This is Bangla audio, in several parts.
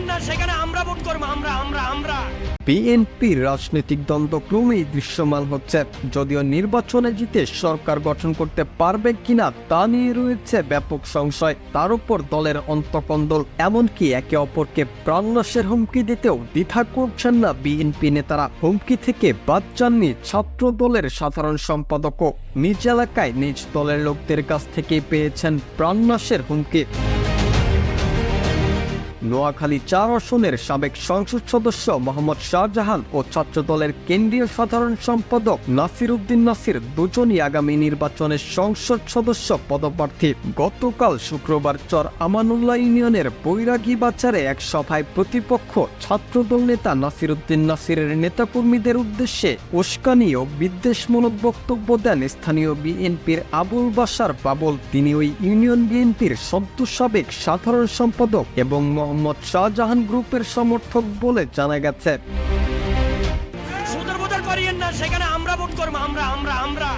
করিয়েন না, সেখানে আমরা ভোট করব, আমরা আমরা আমরা। বিএনপির রাজনৈতিক দ্বন্দ্ব ক্রমেই দৃশ্যমান হচ্ছে। যদিও নির্বাচনে জিতে সরকার গঠন করতে পারবে কিনা তা নিয়ে রয়েছে ব্যাপক সংশয়। তার উপর দলের অন্তকন্দল, এমনকি একে অপরকে প্রাণনাশের হুমকি দিতেও দ্বিধা করছেন না বিএনপি নেতারা। হুমকি থেকে বাদ যাননি ছাত্র দলের সাধারণ সম্পাদকও। নিজ এলাকায় নিজ দলের লোকদের কাছ থেকে পেয়েছেন প্রাণনাশের হুমকি। নোয়াখালী চার আসনের সাবেক সংসদ সদস্য মোহাম্মদ শাহজাহান ও ছাত্রদলের কেন্দ্রীয় সাধারণ সম্পাদক নাসির উদ্দিন নাসির দুজনই আগামী নির্বাচনে সংসদ সদস্য পদপ্রার্থী। গতকাল শুক্রবার চর আমানুল্লাহ ইউনিয়নের বৈরাগী বাজারে এক সভায় প্রতিপক্ষ ছাত্রদল নেতা নাসির উদ্দিন নাসিরের নেতাকর্মীদের উদ্দেশ্যে উস্কানি ও বিদ্বেষমূলক বক্তব্য দেন স্থানীয় বিএনপির আবুল বাসার বাবুল। তিনি ওই ইউনিয়ন বিএনপির সদ্য সাবেক সাধারণ সম্পাদক এবং মোহাম্মদ শাহজাহান গ্রুপের সমর্থক বলে জানা গেছে। সেখানে আমরা ভোট করব আমরা আমরা আমরা।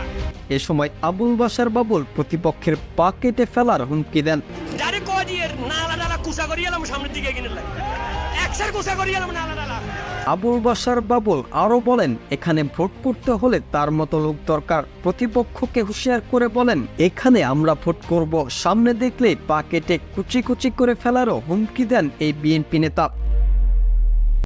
এ সময় আবুল বাসার বাবুল প্রতিপক্ষের পা কেটে ফেলার হুমকি দেন। নালা নালা কুসা করিয়ে সামনের দিকে কিনে লাগে একসার কুসা করিয়ে নালা নালা। আবুল বাসার বাবুল আরও বলেন, এখানে ভোট করতে হলে তার মতো লোক দরকার। প্রতিপক্ষকে হুঁশিয়ার করে বলেন, এখানে আমরা ভোট করব। সামনে দেখলে পা কেটে কুচি কুচি করে ফেলারও হুমকি দেন এই বিএনপি নেতা।